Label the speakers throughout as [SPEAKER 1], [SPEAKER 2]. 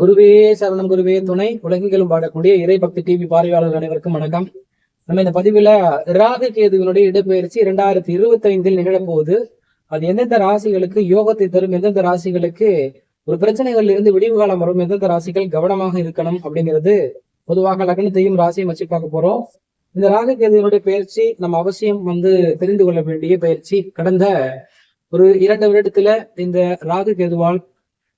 [SPEAKER 1] குருவே சரணம் குருவே துணை உலகெங்கிலும் பாடக்கூடிய இறை பக்தி டிவி பார்வையாளர்கள் அனைவருக்கும் வணக்கம். நம்ம இந்த பதிவுல ராகு கேதுவினுடைய இடப்பெயர்ச்சி இரண்டாயிரத்தி இருபத்தி ஐந்தில் நிகழப்போகுது. அது எந்தெந்த ராசிகளுக்கு யோகத்தை தரும் எந்தெந்த ராசிகளுக்கு ஒரு பிரச்சனைகள் இருந்து விடிவு காலம் வரும் எந்தெந்த ராசிகள் கவனமாக இருக்கணும் அப்படிங்கிறது பொதுவாக லக்னத்தையும் ராசியும் வச்சு பார்க்க போறோம். இந்த ராகு கேதுவினுடைய பயிற்சி நம்ம அவசியம் வந்து தெரிந்து கொள்ள வேண்டிய பயிற்சி கடந்த ஒரு இரண்டு வருடத்துல இந்த ராகு கேதுவால்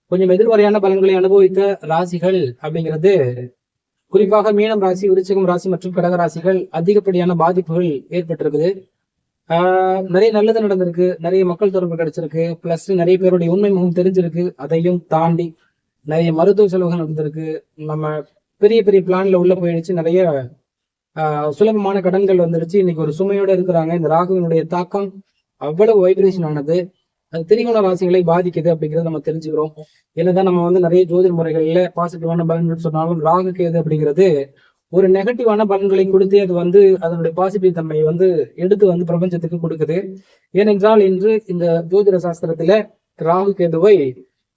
[SPEAKER 1] கொஞ்சம் எதிர்மறையான பலன்களை அனுபவித்த ராசிகள் அப்படிங்கிறது குறிப்பாக மீனம் ராசி விருச்சிகம் ராசி மற்றும் கடக ராசிகள் அதிகப்படியான பாதிப்புகள் ஏற்பட்டிருக்குது. ஆஹ் நிறைய நல்லது நடந்திருக்கு. நிறைய மக்கள் தொடர்பு கிடைச்சிருக்கு. பிளஸ் நிறைய பேருடைய உண்மை முகம் தெரிஞ்சிருக்கு. அதையும் தாண்டி நிறைய மருத்துவ செலவுகள் நடந்திருக்கு. நம்ம பெரிய பெரிய பிளான்ல உள்ள போயிடுச்சு. நிறைய ஆஹ் சுலபமான கடன்கள் வந்துருச்சு. இன்னைக்கு ஒரு சுமையோட இருக்கிறாங்க. இந்த ராகுவினுடைய தாக்கம் அவ்வளவு வைப்ரேஷன் ஆனது. அது திரிகோண ராசிகளை பாதிக்குது அப்படிங்கிறத நம்ம தெரிஞ்சுக்கிறோம். என்னதான் நம்ம வந்து நிறைய ஜோதிட முறைகள்ல பாசிட்டிவான பலன்கள் சொன்னாலும் ராகு கேது அப்படிங்கிறது ஒரு நெகட்டிவான பலன்களை கொடுத்து அது வந்து அதனுடைய பாசிட்டிவ் தன்மையை வந்து எடுத்து வந்து பிரபஞ்சத்துக்கு கொடுக்குது. ஏனென்றால் இன்று இந்த ஜோதிட சாஸ்திரத்துல ராகு கேதுவை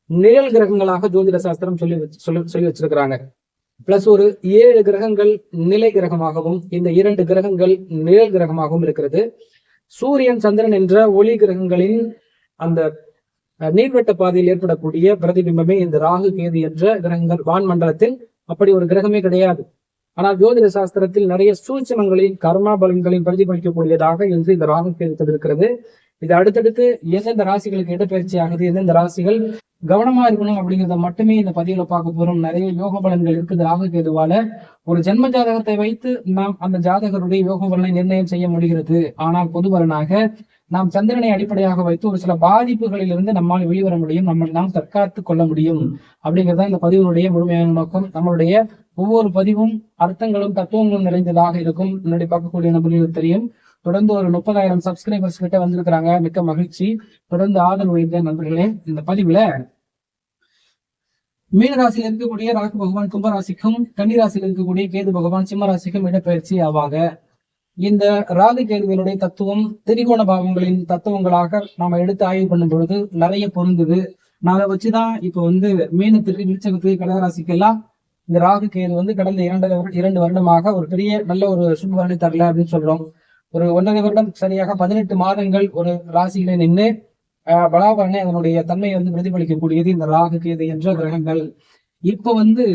[SPEAKER 1] நிழல் கிரகங்களாக ஜோதிட சாஸ்திரம் சொல்லி சொல்லி சொல்லி வச்சிருக்கிறாங்க. பிளஸ் ஒரு ஏழு கிரகங்கள் நிலை கிரகமாகவும் இந்த இரண்டு கிரகங்கள் நிழல் கிரகமாகவும் இருக்கிறது. சூரியன் சந்திரன் என்ற ஒளி கிரகங்களின் அந்த அஹ், நீர்வட்ட பாதையில் ஏற்படக்கூடிய பிரதிபிம்பமே இந்த ராகு கேது என்ற கிரகங்கள் வான் மண்டலத்தில் அப்படி ஒரு கிரகமே கிடையாது. ஆனால் ஜோதிட சாஸ்திரத்தில் நிறைய சூட்சமங்களின் கர்மா பலன்களையும் பிரதிபலிக்கக்கூடியதாக என்று இந்த ராகு கேது இருக்கிறது இது அடுத்தடுத்து எந்தெந்த ராசிகளுக்கு இடப்பெயர்ச்சி ஆகுது எந்தெந்த ராசிகள் கவனமா இருக்கணும் அப்படிங்கிறத மட்டுமே இந்த பதிவுல பார்க்க போறோம். நிறைய யோக பலன்கள் இருக்குது ராகு கேதுவால. ஒரு ஜென்ம ஜாதகத்தை வைத்து நாம் அந்த ஜாதகருடைய யோக பலனை நிர்ணயம் செய்ய முடிகிறது. ஆனால் பொது பலனாக நாம் சந்திரனை அடிப்படையாக வைத்து ஒரு சில பாதிப்புகளில் இருந்து நம்மால் வெளிவர முடியும் நம்ம நாம் தற்காத்து கொள்ள முடியும் அப்படிங்கிறது இந்த பதிவினுடைய முழுமையான நோக்கம். நம்மளுடைய ஒவ்வொரு பதிவும் அர்த்தங்களும் தத்துவங்களும் நிறைந்ததாக இருக்கும். முன்னாடி பார்க்கக்கூடிய நபர்களுக்கு தெரியும். தொடர்ந்து ஒரு முப்பதாயிரம் சப்ஸ்கிரைபர்ஸ் கிட்ட வந்திருக்கிறாங்க. மிக்க மகிழ்ச்சி. தொடர்ந்து ஆதரவு வைத்த நண்பர்களே இந்த பதிவுல மீனராசியில் இருக்கக்கூடிய ராகு பகவான் கும்பராசிக்கும் கன்னிராசியில் இருக்கக்கூடிய கேது பகவான் சிம்மராசிக்கும் இடப்பெயர்ச்சி ஆவாங்க. இந்த ராகு கேதுவினுடைய தத்துவம் திரிகோண பாவங்களின் தத்துவங்களாக நாம எடுத்து ஆய்வு பண்ணும் பொழுது நிறைய பொருந்துது. நான் அதை வச்சுதான் இப்ப வந்து மீனத்திற்கு விருச்சகத்துக்கு கடகராசிக்கு எல்லாம் இந்த ராகு கேது வந்து கடந்த இரண்டு இரண்டு வருடமாக ஒரு பெரிய நல்ல ஒரு சுபவரணி தரல அப்படின்னு சொல்றோம். ஒரு ஒன்றரை வருடம் சரியாக பதினெட்டு மாதங்கள் ஒரு ராசியில நின்று பலாபரணை அதனுடைய தன்மையை வந்து பிரதிபலிக்கக்கூடியது இந்த ராகு கேது என்ற கிரகங்கள். இப்ப வந்து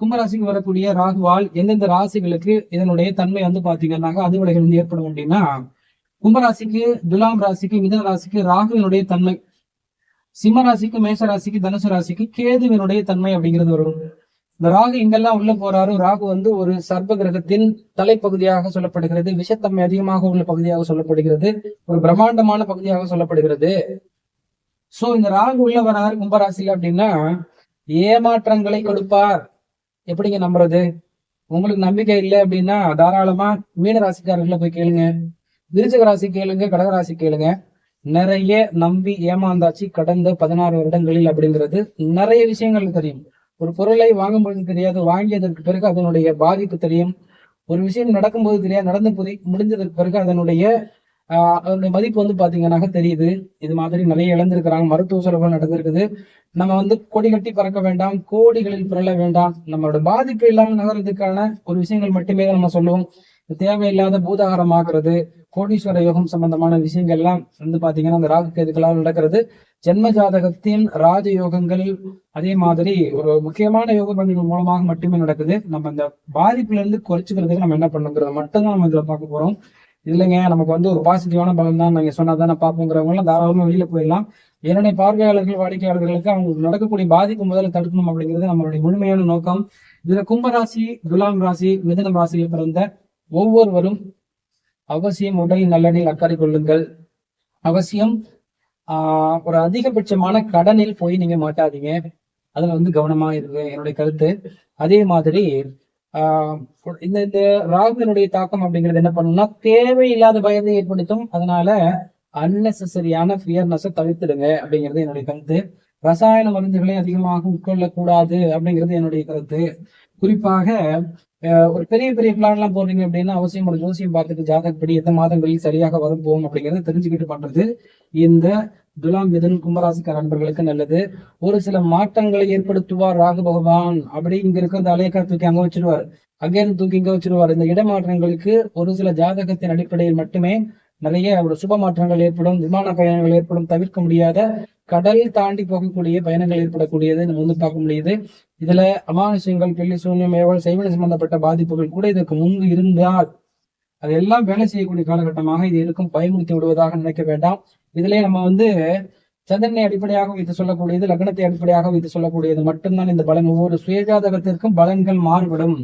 [SPEAKER 1] கும்பராசிக்கு வரக்கூடிய ராகுவால் எந்தெந்த ராசிகளுக்கு இதனுடைய தன்மை வந்து பாத்தீங்கன்னாக்க அதிர்வலைகள் வந்து ஏற்படும் அப்படின்னா கும்பராசிக்கு துலாம் ராசிக்கு மிதன ராசிக்கு ராகுவினுடைய தன்மை சிம்ம ராசிக்கு மேஷ ராசிக்கு தனுசு ராசிக்கு கேதுவினுடைய தன்மை அப்படிங்கிறது வரும். இந்த ராகு எங்கெல்லாம் உள்ள போறாரோ ராகு வந்து ஒரு சர்ப்ப கிரகத்தின் தலைப்பகுதியாக சொல்லப்படுகிறது விஷத்தன்மை அதிகமாக உள்ள பகுதியாக சொல்லப்படுகிறது ஒரு பிரம்மாண்டமான பகுதியாக சொல்லப்படுகிறது. சோ இந்த ராகு உள்ள வராரு கும்பராசி அப்படின்னா ஏமாற்றங்களை கொடுப்பார். எப்படிங்க நம்புறது? உங்களுக்கு நம்பிக்கை இல்லை அப்படின்னா தாராளமா மீன ராசிக்காரர்களை போய் கேளுங்க. விருச்சக ராசி கேளுங்க கடகராசி கேளுங்க. நிறைய நம்பி ஏமாந்தாச்சு கடந்த பதினாறு வருடங்களில் அப்படிங்கிறது நிறைய விஷயங்கள் தெரியும். ஒரு பொருளை வாங்கும்போது தெரியாது வாங்கியதற்கு பிறகு அதனுடைய பாதிப்பு தெரியும். ஒரு விஷயம் நடக்கும்போது தெரியாது நடந்து முடிஞ்சதற்கு பிறகு அதனுடைய அதனுடைய மதிப்பு வந்து பாத்தீங்கன்னாக்க தெரியுது. இது மாதிரி நிறைய இழந்திருக்கிறாங்க. மருத்துவ செலவுகள் நடந்திருக்குது. நம்ம வந்து கொடி கட்டி பறக்க வேண்டாம் கோடிகளில் பிறல வேண்டாம். நம்மளோட பாதிப்பு இல்லாமல் நகர்றதுக்கான ஒரு விஷயங்கள் மட்டுமே நம்ம சொல்லுவோம். தேவையில்லாத பூதாகரமாகிறது கோடீஸ்வர யோகம் சம்பந்தமான விஷயங்கள் எல்லாம் வந்து பாத்தீங்கன்னா அந்த ராகு கேதுகளால் நடக்கிறது. ஜென்ம ஜாதகத்தின் ராஜ யோகங்கள் அதே மாதிரி ஒரு முக்கியமான யோக பணிகள் மூலமாக மட்டுமே நடக்குது. நம்ம இந்த பாதிப்புல இருந்து குறைச்சிக்கிறதுக்கு நம்ம என்ன பண்ணுங்கிறத மட்டும்தான் நம்ம இதுல பார்க்க போறோம். இல்லைங்க நமக்கு வந்து ஒரு பாசிட்டிவான பலன் தான் நீங்க சொன்னாதான் பார்ப்போங்கிறவங்க எல்லாம் தாராளமா வெளியில போயிடலாம். என்னுடைய பார்வையாளர்கள் வாடிக்கையாளர்களுக்கு அவங்களுக்கு நடக்கக்கூடிய பாதிப்பு முதல்ல தடுக்கணும் அப்படிங்கிறது நம்மளுடைய முழுமையான நோக்கம். இதுல கும்பராசி துலாம் ராசி மிதனம் ராசியில் பிறந்த ஒவ்வொருவரும் அவசியம் உடல் நலனில் அக்கறை கொள்ளுங்கள். அவசியம் ஆஹ் ஒரு அதிகபட்சமான கடனில் போய் நீங்க மாட்டாதீங்க. அதுல வந்து கவனமா இருக்கு என்னுடைய கருத்து. அதே மாதிரி இந்த இந்த ராகுவினுடைய தாக்கம் அப்படிங்கிறது என்ன பண்ணும்னா தேவையில்லாத பயத்தை ஏற்படுத்தும். அதனால அன்னெசரியான ஃபியர்னஸை தவிர்த்துடுங்க அப்படிங்கிறது என்னுடைய கருத்து. ரசாயன மருந்துகளை அதிகமாக உட்கொள்ளக்கூடாது அப்படிங்கிறது என்னுடைய கருத்து. குறிப்பாக ஒரு பெரிய பெரிய பிளான் எல்லாம் போடுறீங்க அப்படின்னா அவசியம் ஒரு ஜோசியம் பார்த்துட்டு ஜாதகப்படி எந்த மாதங்களில் சரியாக வரும் போகும் அப்படிங்கறத தெரிஞ்சுக்கிட்டு பண்றது. இந்த துலாம் மிதுன் கும்பராசிக்கார அன்பர்களுக்கு நல்லது. ஒரு சில மாற்றங்களை ஏற்படுத்துவார் ராகு பகவான். அப்படி இங்க இருக்கிற அலையக்கா தூக்கி அங்க வச்சிருவார். அங்கேருந்து தூக்கி இங்க வச்சிருவார். இந்த இடமாற்றங்களுக்கு ஒரு சில ஜாதகத்தின் அடிப்படையில் மட்டுமே நிறைய ஒரு சுப மாற்றங்கள் ஏற்படும் விமான பயணங்கள் ஏற்படும். தவிர்க்க முடியாத கடல் தாண்டி போகக்கூடிய பயணங்கள் ஏற்படக்கூடியது. நம்ம வந்து பார்க்க முடியுது. இதுல அமானுஷங்கள் பில்லி சூன்யம் ஏவல் செய்வன சம்பந்தப்பட்ட பாதிப்புகள் கூட இதற்கு முன்பு இருந்தால் அதெல்லாம் வேலை செய்யக்கூடிய காலகட்டமாக இது இருக்கும். பயமுறுத்தி விடுவதாக நினைக்க வேண்டாம். இதுலயே நம்ம வந்து சந்திரனை அடிப்படையாக வைத்து சொல்லக்கூடியது லக்னத்தை அடிப்படையாக வைத்து சொல்லக்கூடியது மட்டும்தான். இந்த பலன் ஒவ்வொரு சுயஜாதகத்திற்கும் பலன்கள் மாறுபடும்.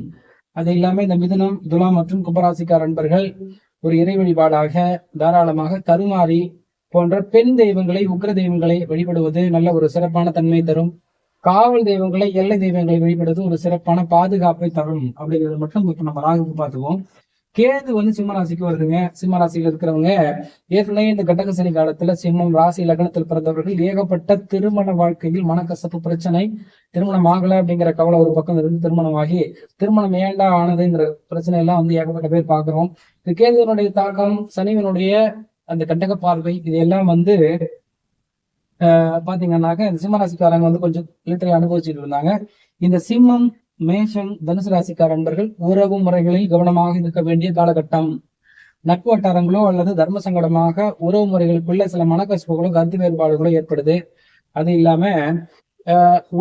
[SPEAKER 1] அது இல்லாம இந்த மிதுனம் துலாம் மற்றும் கும்பராசிக்கார் அன்பர்கள் ஒரு இறை வழிபாடாக தாராளமாக கருமாறி போன்ற பெண் தெய்வங்களை உக்ர தெய்வங்களை வழிபடுவது நல்ல ஒரு சிறப்பான தன்மை தரும். காவல் தெய்வங்களை எல்லை தெய்வங்களை வழிபடுவது ஒரு சிறப்பான பாதுகாப்பை தரும். அப்படிங்கிறது மட்டும் இப்ப நம்ம ராகுக்கு பார்த்துவோம் கேது வந்து சிம்ம ராசிக்கு வருதுங்க. சிம்ம ராசியில இருக்கிறவங்க ஏற்கனவே இந்த கடகசனி காலத்துல சிம்மம் ராசி லக்னத்தில் பிறந்தவர்கள் ஏகப்பட்ட திருமண வாழ்க்கையில் மனக்கசப்பு பிரச்சனை திருமணம் ஆகல அப்படிங்கிற கவலை ஒரு பக்கம் இருந்து திருமணம் ஆகி திருமணம் ஏண்டா ஆனதுங்கிற பிரச்சனை எல்லாம் வந்து ஏகப்பட்ட பேர் பாக்குறோம் இது கேதுவனுடைய தாக்கம் சனிவனுடைய அந்த கண்டக பார்வை இது எல்லாம் வந்து ஆஹ் பாத்தீங்கன்னாக்க இந்த சிம்ம ராசிக்காரங்க வந்து கொஞ்சம் லிட்டரை அனுபவிச்சுட்டு இருந்தாங்க. இந்த சிம்மம் மேஷம் தனுசு ராசிக்கார நண்பர்கள் உறவு முறைகளில் கவனமாக இருக்க வேண்டிய காலகட்டம். நட்பு வட்டாரங்களோ அல்லது தர்ம சங்கடமாக உறவு முறைகளுக்குள்ள சில மனக்கசப்புகளோ கருத்து வேறுபாடுகளோ ஏற்படுது. அது இல்லாம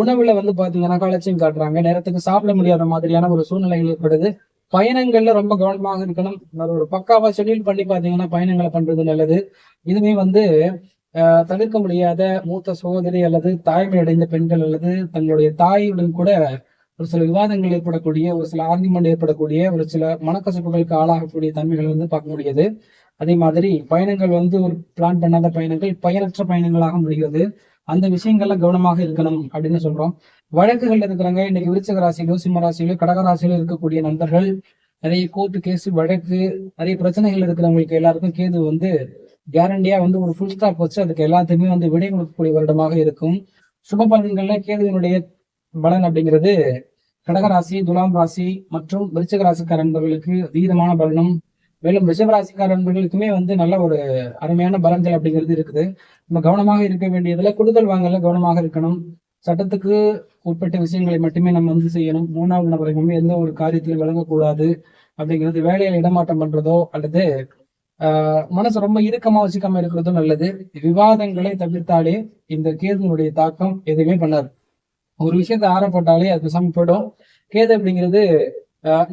[SPEAKER 1] உணவுல வந்து பாத்தீங்கன்னா கலட்சியம் காட்டுறாங்க. நேரத்துக்கு சாப்பிட முடியாத மாதிரியான ஒரு சூழ்நிலைகள் ஏற்படுது. பயணங்கள்ல ரொம்ப கவனமாக இருக்கணும். ஒரு பக்காவா ஷெட்யூல் பண்ணி பாத்தீங்கன்னா பயணங்களை பண்றது நல்லது. இதுவே வந்து தவிர்க்க முடியாத மூத்த சகோதரி அல்லது தாய்மை அடைந்த பெண்கள் அல்லது தங்களுடைய தாயுடன் கூட ஒரு சில விவாதங்கள் ஏற்படக்கூடிய ஒரு சில ஆர்குமெண்ட் ஏற்படக்கூடிய ஒரு சில மனக்கசப்புகளுக்கு ஆளாகக்கூடிய தன்மைகள் வந்து பார்க்க முடியாது. அதே மாதிரி பயணங்கள் வந்து ஒரு பிளான் பண்ணாத பயணங்கள் பயனற்ற பயணங்களாக முடிகிறது. அந்த விஷயங்கள்ல கவனமாக இருக்கணும் அப்படின்னு சொல்றோம். வழக்குகள் இருக்கிறவங்க இன்னைக்கு விருச்சக ராசியிலோ சிம்ம ராசியிலோ கடக ராசியிலோ இருக்கக்கூடிய நண்பர்கள் நிறைய கோர்ட்டு கேஸ் வழக்கு நிறைய பிரச்சனைகள் இருக்கிறவங்களுக்கு எல்லாருக்கும் கேது வந்து கேரண்டியா வந்து ஒரு ஃபுல் ஸ்டாப் வச்சு அதுக்கு எல்லாத்தையுமே வந்து விடை கொடுக்கக்கூடிய வருடமாக இருக்கும். சுப பலன்கள்ல கேதுவினுடைய பலன் அப்படிங்கிறது கடகராசி துலாம் ராசி மற்றும் விருச்சக ராசிக்கார நண்பர்களுக்கு அதீதமான பலனும் மேலும் ரிஷப நண்பர்களுக்குமே வந்து நல்ல ஒரு அருமையான பலன்கள் அப்படிங்கிறது இருக்குது. நம்ம கவனமாக இருக்க வேண்டியதுல கொடுதல் வாங்கல கவனமாக இருக்கணும். சட்டத்துக்கு உட்பட்ட விஷயங்களை மட்டுமே நம்ம வந்து செய்யணும். மூணாவது நபரையுமே எந்த ஒரு காரியத்திலும் விளங்கக்கூடாது அப்படிங்கிறது வேலையில இடமாற்றம் பண்றதோ அல்லது ஆஹ் மனசு ரொம்ப இறுக்கமா வச்சுக்காம இருக்கிறதும் நல்லது. விவாதங்களை தவிர்த்தாலே இந்த கேதுனுடைய தாக்கம் எதுவுமே பண்ணாது. ஒரு விஷயத்த ஆரம்பப்பட்டாலே அது பேசாம போயிடும். கேது அப்படிங்கிறது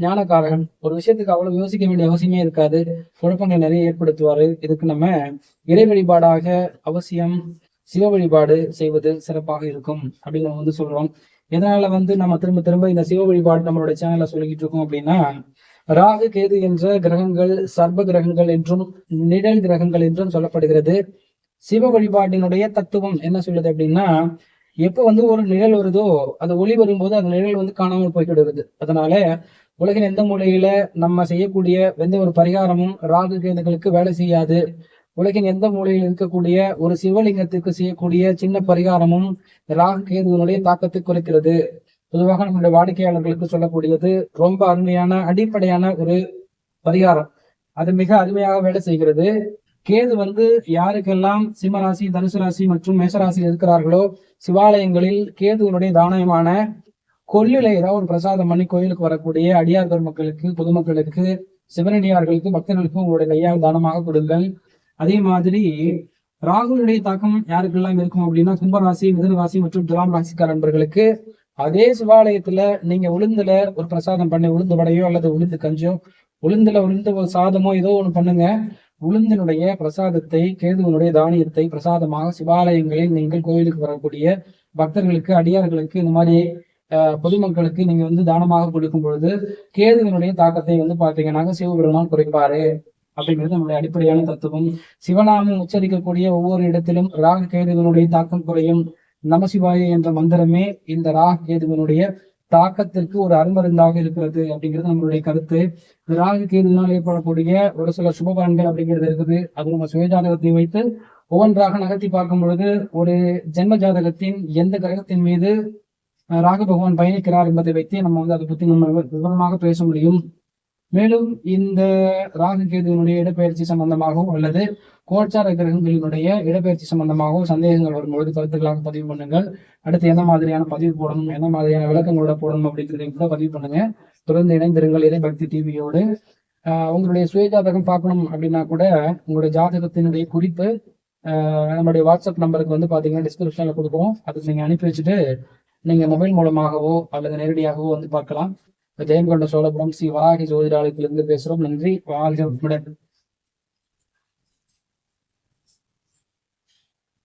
[SPEAKER 1] ஞானக்காரகன். ஒரு விஷயத்துக்கு அவ்வளவு யோசிக்க வேண்டிய அவசியமே இருக்காது. குழப்பங்கள் நிறைய ஏற்படுத்துவாரு. இதுக்கு நம்ம இறை வழிபாடாக அவசியம் சிவ வழிபாடு செய்வது சிறப்பாக இருக்கும் அப்படின்னு நம்ம வந்து சொல்றோம். எதனால வந்து நம்ம திரும்ப திரும்ப இந்த சிவ வழிபாடு நம்மளுடைய சேனல்ல சொல்லிக்கிட்டு இருக்கோம் அப்படின்னா ராகு கேது என்ற கிரகங்கள் சர்ப கிரகங்கள் என்றும் நிழல் கிரகங்கள் என்றும் சொல்லப்படுகிறது. சிவ வழிபாட்டினுடைய தத்துவம் என்ன சொல்லுது அப்படின்னா எப்போ வந்து ஒரு நிழல் வருதோ அந்த ஒளி வரும்போது அந்த நிழல் வந்து காணாமல் போய்விடுகிறது. அதனால உலகின் எந்த மூலையில நம்ம செய்யக்கூடிய எந்த ஒரு பரிகாரமும் ராகு கேதுகளுக்கு வேலை செய்யாது. உலகின் எந்த மூலையில் இருக்கக்கூடிய ஒரு சிவலிங்கத்திற்கு செய்யக்கூடிய சின்ன பரிகாரமும் ராகு கேதுவனுடைய தாக்கத்தை குறைக்கிறது. பொதுவாக நம்முடைய வாடிக்கையாளர்களுக்கு சொல்லக்கூடியது ரொம்ப அருமையான அடிப்படையான ஒரு பரிகாரம். அது மிக அருமையாக வேலை செய்கிறது. கேது வந்து யாருக்கெல்லாம் சிம்மராசி தனுசு ராசி மற்றும் மேசராசியில் இருக்கிறார்களோ சிவாலயங்களில் கேதுவனுடைய தானயமான கொல்லில ஏதாவது ஒரு பிரசாதம் பண்ணி கோயிலுக்கு வரக்கூடிய அடியார் பெருமக்களுக்கு பொதுமக்களுக்கு சிவனடியார்களுக்கு பக்தர்களுக்கு உங்களுடைய கையால் தானமாக கொடுங்கள். அதே மாதிரி ராகுனுடைய தாக்கம் யாருக்கெல்லாம் இருக்கும் அப்படின்னா கும்பராசி மிதன ராசி மற்றும் துலாம் ராசிக்கார நண்பர்களுக்கு அதே சிவாலயத்துல நீங்க உளுந்துல ஒரு பிரசாதம் பண்ணி உளுந்து வடையோ அல்லது உளுந்து கஞ்சோ உளுந்துல உளுந்து சாதமோ ஏதோ ஒண்ணு பண்ணுங்க. உளுந்தினுடைய பிரசாதத்தை கேதுவனுடைய தானியத்தை பிரசாதமாக சிவாலயங்களில் நீங்கள் கோயிலுக்கு வரக்கூடிய பக்தர்களுக்கு அடியார்களுக்கு இந்த மாதிரி பொதுமக்களுக்கு நீங்க வந்து தானமாக கொடுக்கும் பொழுது கேதுவனுடைய தாக்கத்தை வந்து பாத்தீங்கன்னா சிவபெருமான் குறைப்பாரு. அப்படிங்கிறது நம்முடைய அடிப்படையான தத்துவம். சிவநாமம் உச்சரிக்கக்கூடிய ஒவ்வொரு இடத்திலும் ராக கேதுவனுடைய தாக்கம் குறையும். நமசிவாய என்ற மந்திரமே இந்த ராக கேதுவனுடைய தாக்கத்திற்கு ஒரு அருமருந்தாக இருக்கிறது அப்படிங்கிறது நம்மளுடைய கருத்து. ராகு கேதுனால் ஏற்படக்கூடிய ஒரு சில சுபபலன்கள் அப்படிங்கிறது இருக்குது. அது நம்ம சுயஜாதகத்தை வைத்து ஒவ்வொன்றாக நகர்த்தி பார்க்கும் பொழுது ஒரு ஜென்ம ஜாதகத்தின் எந்த கிரகத்தின் மீது ராகு பகவான் பயணிக்கிறார் என்பதை வைத்து நம்ம வந்து அதை பத்தி நம்ம விவரமாக பேச முடியும். மேலும் இந்த ராகு கேதுவினுடைய இடப்பெயர்ச்சி சம்பந்தமாகவும் அல்லது கோச்சார கிரகங்களினுடைய இடப்பெயர்ச்சி சம்பந்தமாகவும் சந்தேகங்கள் வரும்பொழுது கருத்துக்களாக பதிவு பண்ணுங்கள். அடுத்து எந்த மாதிரியான பதிவு போடணும் எந்த மாதிரியான விளக்கங்களோட போடணும் அப்படிங்கிறதையும் கூட பதிவு பண்ணுங்க. தொடர்ந்து இணைந்திருங்கள் இறை பக்தி டிவியோடு உங்களுடைய சுயஜாதகம் பார்க்கணும் அப்படின்னா கூட உங்களுடைய ஜாதகத்தினுடைய குறிப்பு நம்முடைய நம்மளுடைய வாட்ஸ்அப் நம்பருக்கு வந்து பார்த்தீங்கன்னா டிஸ்கிரிப்ஷன்ல கொடுப்போம். அதுக்கு நீங்க அனுப்பி வச்சுட்டு நீங்க மொபைல் மூலமாகவோ அல்லது நேரடியாகவோ வந்து பார்க்கலாம். ஜெயங்கொண்ட சோழபுரம் ஸ்ரீ வராகி ஜோதிடாலயத்திலிருந்து பேசுறோம். நன்றி. வாழ்க